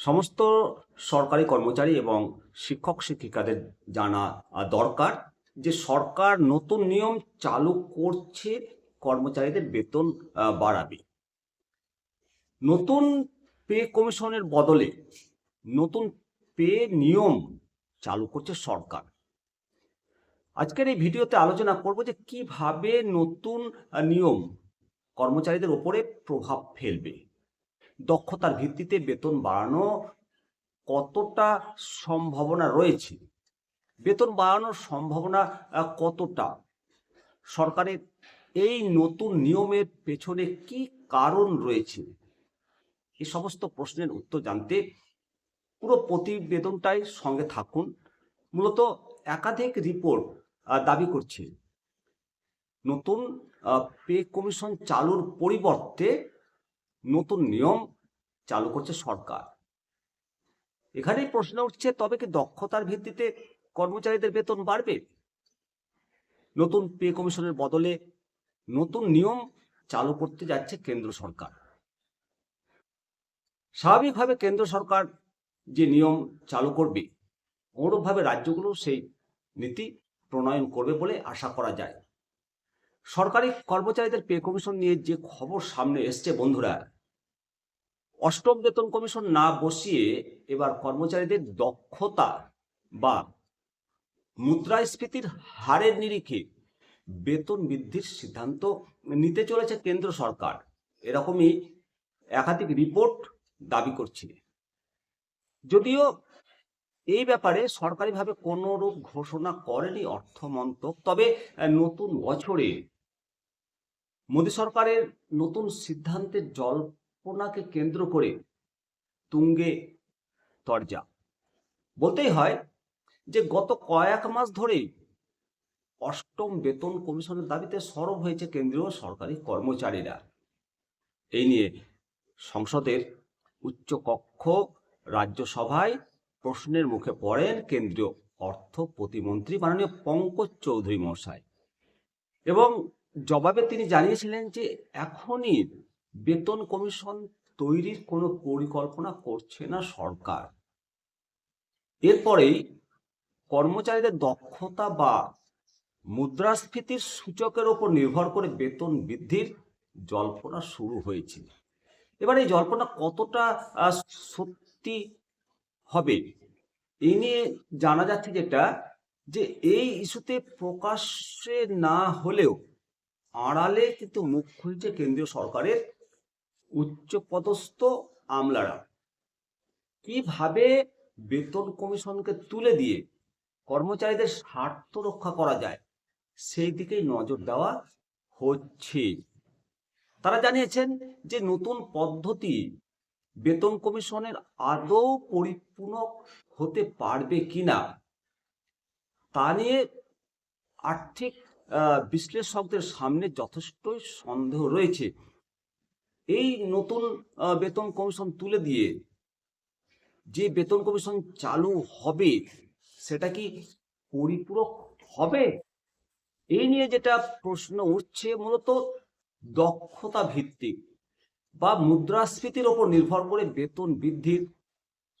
সমস্ত সরকারি কর্মচারী এবং শিক্ষক, শিক্ষিকাদের জানা দরকার যে সরকার নতুন নিয়ম চালু করছে, কর্মচারীদের বেতন বাড়াবে। নতুন পে কমিশনের বদলে নতুন পে নিয়ম চালু করছে সরকার। আজকের এই ভিডিওতে আলোচনা করব যে কীভাবে নতুন নিয়ম কর্মচারীদের ওপরে প্রভাব ফেলবে। দক্ষতার ভিত্তিতে বেতন বাড়ানো কতটা সম্ভাবনা রয়েছে? বেতন বাড়ানোর সম্ভাবনা কতটা? সরকারের এই নতুন নিয়মের পেছনে কি কারণ রয়েছে? এই সমস্ত প্রশ্নের উত্তর জানতে পুরো প্রতিবেদনটাই সঙ্গে থাকুন। মূলত একাধিক রিপোর্ট দাবি করছে। নতুন পে কমিশন চালুর পরিবর্তে নতুন নিয়ম চালু করছে সরকার। এখানেই প্রশ্ন উঠছে, তবে কি দক্ষতার ভিত্তিতে কর্মচারীদের বেতন বাড়বে? নতুন পে কমিশনের বদলে নতুন নিয়ম চালু করতে যাচ্ছে কেন্দ্র সরকার। স্বাভাবিকভাবে কেন্দ্র সরকার যে নিয়ম চালু করবে, অনুরূপভাবে রাজ্যগুলো সেই নীতি প্রণয়ন করবে বলে আশা করা যায়। সরকারি কর্মচারীদের পে কমিশন নিয়ে যে খবর সামনে এসছে বন্ধুরা, অষ্টম বেতন কমিশন না বসিয়ে এবার কর্মচারীদের দক্ষতা বা মুদ্রাস্ফীতির হারের নিরিখে বেতন বৃদ্ধির সিদ্ধান্ত নিতে চলেছে কেন্দ্র সরকার। এরকমই একাধিক রিপোর্ট দাবি করছে। যদিও এই ব্যাপারে সরকারিভাবে কোনো রূপ ঘোষণা করেনি অর্থমন্ত্রক। তবে নতুন বছরে মোদী সরকারের নতুন সিদ্ধান্তের জল্পনাকে কেন্দ্র করে তুঙ্গে তরজা। বলতেই হয় যে, গত কয়েক মাস ধরেই অষ্টম বেতন কমিশনের দাবিতে সরব হয়েছে কেন্দ্রীয় সরকারি কর্মচারীরা। এই নিয়ে সংসদের উচ্চ কক্ষ রাজ্যসভায় প্রশ্নের মুখে পড়েন কেন্দ্রীয় অর্থ প্রতিমন্ত্রী মাননীয় পঙ্কজ চৌধুরী মশাই এবং জবাবে তিনি জানিয়েছিলেন যে এখনই বেতন কমিশন তৈরির কোনো পরিকল্পনা করছে না সরকার। এরপরেই কর্মচারীদের দক্ষতা বা মুদ্রাস্ফীতির সূচকের ওপর নির্ভর করে বেতন বৃদ্ধির জল্পনা শুরু হয়েছে এবার এই জল্পনা কতটা সত্যি হবে। এই নিয়ে জানা যাচ্ছে যেটা, যে এই ইস্যুতে প্রকাশ্যে না হলেও আড়ালে কিন্তু মুখ খুলছে কেন্দ্রীয় সরকারের উচ্চপদস্থ আমলারা। কীভাবে বেতন কমিশনকে তুলে দিয়ে কর্মচারীদের স্বার্থ রক্ষা করা যায়, সেই দিকেই নজর দেওয়া হচ্ছে। তারা জানিয়েছেন যে নতুন পদ্ধতি বেতন কমিশনের আদৌ পরিপূরক হতে পারবে কিনা, তা নিয়ে আর্থিক বিশ্লেষকদের সামনে যথেষ্টই সন্দেহ রয়েছে। এই নতুন বেতন কমিশন তুলে দিয়ে যে বেতন কমিশন চালু হবে, সেটা কি পরিপূরক হবে? এই নিয়ে যেটা প্রশ্ন উঠছে, মূলত দক্ষতা ভিত্তিক। বা মুদ্রাস্ফীতির ওপর নির্ভর করে বেতন বৃদ্ধির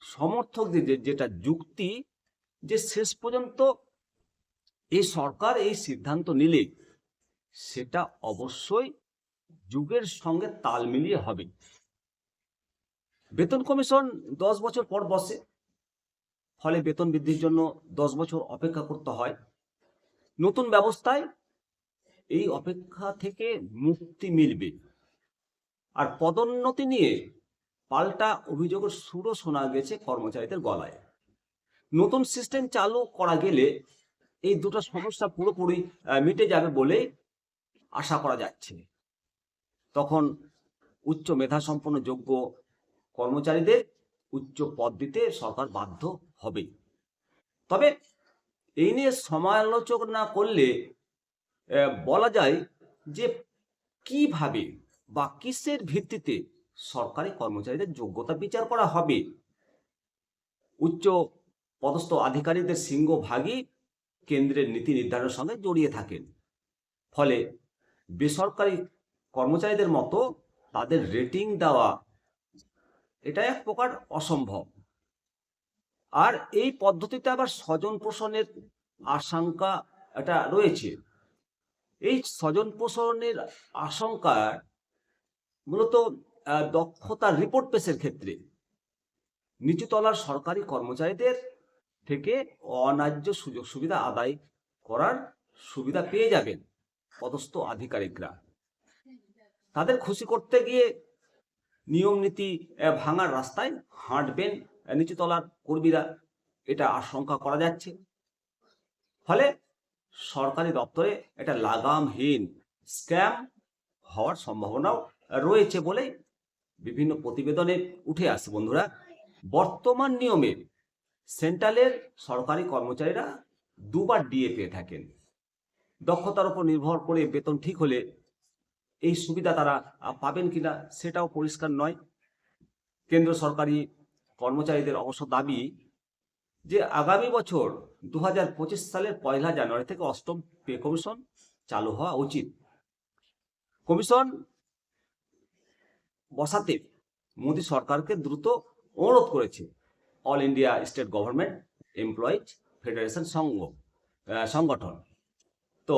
সমর্থকদের যেটা যুক্তি, যে শেষ পর্যন্ত এই সরকার এই সিদ্ধান্ত নিলে সেটা অবশ্যই যুগের সঙ্গে তাল মিলিয়ে হবে। বেতন কমিশন দশ বছর পর বসে, ফলে বেতন বৃদ্ধির জন্য দশ বছর অপেক্ষা করতে হয়। নতুন ব্যবস্থায় এই অপেক্ষা থেকে মুক্তি মিলবে। আর পদোন্নতি নিয়ে পাল্টা অভিযোগের সুরও শোনা গেছে কর্মচারীদের গলায়। নতুন সিস্টেম চালু করা গেলে এই দুটো সমস্যা পুরোপুরি মিটে যাবে বলে আশা করা যাচ্ছে। তখন উচ্চ মেধাসম্পন্ন যোগ্য কর্মচারীদের উচ্চ পদ দিতে সরকার বাধ্য হবে তবে এই নিয়ে সমালোচনা করলে বলা যায় যে কীভাবে বা কিসের ভিত্তিতে সরকারি কর্মচারীদের যোগ্যতা বিচার করা হবে? উচ্চ পদস্থ আধিকারিকদের সিংহভাগই কেন্দ্রের নীতি নির্ধারণের সঙ্গে জড়িয়ে থাকেন। ফলে বেসরকারি কর্মচারীদের মতো তাদের রেটিং দেওয়া এটা এক প্রকার অসম্ভব। আর এই পদ্ধতিতে আবার স্বজন পোষণের আশঙ্কা এটা রয়েছে। এই স্বজন পোষণের আশঙ্কা মূলত আহ, দক্ষতার রিপোর্ট পেশের ক্ষেত্রে নিচু তলার সরকারি কর্মচারীদের থেকে অন্যায্য সুযোগ সুবিধা আদায় করার সুবিধা পেয়ে যাবেন পদস্থ আধিকারিকরা। তাদের খুশি করতে গিয়ে নিয়ম নীতি ভাঙার রাস্তায় হাঁটবেন নিচুতলার কর্মীরা। এটা আশঙ্কা করা যাচ্ছে। ফলে সরকারি দপ্তরে এটা লাগামহীন স্ক্যাম হওয়ার সম্ভাবনাও রয়েছে বলে বিভিন্ন প্রতিবেদনে উঠে আসে বন্ধুরা। বর্তমান নিয়মে সেন্ট্রালের সরকারি কর্মচারীরা দুবার ডিএ পেয়ে থাকেন। দক্ষতার উপর নির্ভর করে বেতন ঠিক হলে এই সুবিধা তারা পাবেন কিনা সেটাও পরিষ্কার নয়। কেন্দ্র সরকারি কর্মচারীদের অবশ্য দাবি যে আগামী বছর দু হাজার পঁচিশ সালের পয়লা জানুয়ারি থেকে অষ্টম পে কমিশন চালু হওয়া উচিত। কমিশন বসাতে মোদী সরকারকে দ্রুত অনুরোধ করেছে। All India state government employees federation সংঘ সংগঠন। তো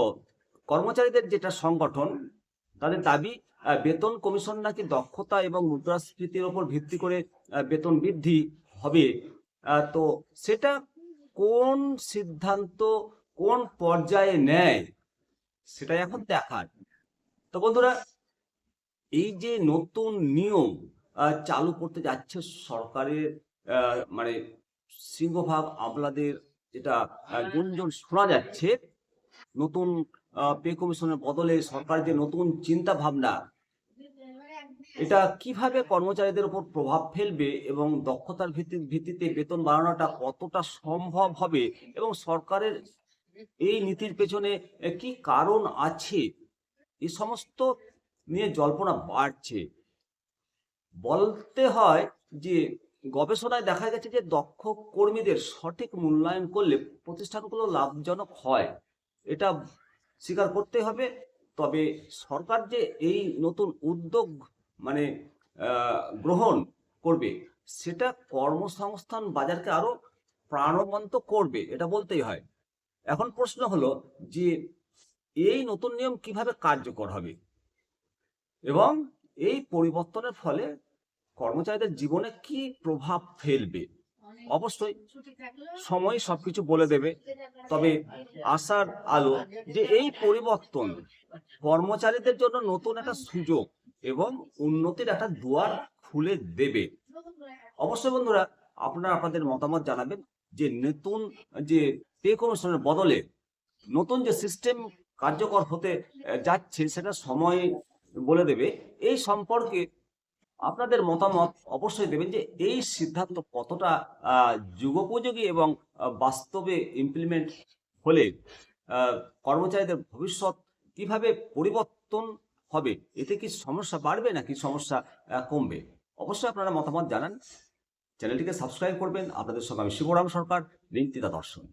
কর্মচারীদের যেটা সংগঠন, তাদের দাবি বেতন কমিশন নাকি দক্ষতা এবং মুদ্রাস্ফীতির ওপর ভিত্তি করে বেতন বৃদ্ধি হবে তো সেটা কোন সিদ্ধান্ত কোন পর্যায়ে নেয়, সেটাই এখন দেখার। তো বন্ধুরা এই যে নতুন নিয়ম চালু করতে যাচ্ছে সরকারের মানে সিংহভাগ আমলাদের যেটা গুঞ্জন শোনা যাচ্ছে, নতুন পে কমিশনের বদলে সরকারের যে নতুন চিন্তা ভাবনা এটা কীভাবে কর্মচারীদের উপর প্রভাব ফেলবে এবং দক্ষতার ভিত্তি, ভিত্তিতে বেতন বাড়ানোটা কতটা সম্ভব হবে এবং সরকারের এই নীতির পেছনে কি কারণ আছে? এই সমস্ত নিয়ে জল্পনা বাড়ছে। বলতে হয় যে, গবেষণায় দেখা গেছে যে, দক্ষ কর্মীদের সঠিক মূল্যায়ন করলে প্রতিষ্ঠানগুলো লাভজনক হয়। এটা স্বীকার করতে হবে। তবে সরকার যে এই নতুন উদ্যোগ মানে গ্রহণ করবে, সেটা কর্মসংস্থান বাজারকে আরও প্রাণবন্ত করবে, এটা বলতেই হয়। এখন প্রশ্ন হলো যে, এই নতুন নিয়ম কীভাবে কার্যকর হবে? এবং এই পরিবর্তনের ফলে কর্মচারীদের জীবনে কি প্রভাব ফেলবে? অবশ্যই সময় সবকিছু বলে দেবে। তবে আশার আলো যে এই পরিবর্তন কর্মচারীদের জন্য নতুন একটা সুযোগ এবং উন্নতির একটা দুয়ার খুলে দেবে। অবশ্যই বন্ধুরা, আপনারা আপনাদের মতামত জানাবেন যে নতুন, যে পে কমিশনের বদলে নতুন যে সিস্টেম কার্যকর হতে যাচ্ছে, সেটা সময় বলে দেবে, এই সম্পর্কে আপনাদের মতামত অবশ্যই দেবেন যে এই সিদ্ধান্ত কতটা যুগোপযোগী এবং বাস্তবে ইমপ্লিমেন্ট হলে কর্মচারীদের ভবিষ্যৎ কীভাবে পরিবর্তন হবে, এতে কি সমস্যা বাড়বে নাকি সমস্যা কমবে? অবশ্যই আপনারা মতামত জানান। চ্যানেলটিকে সাবস্ক্রাইব করবেন। আপনাদের সঙ্গে আমি শিবরাম সরকার, রিন্তিদা দর্শন।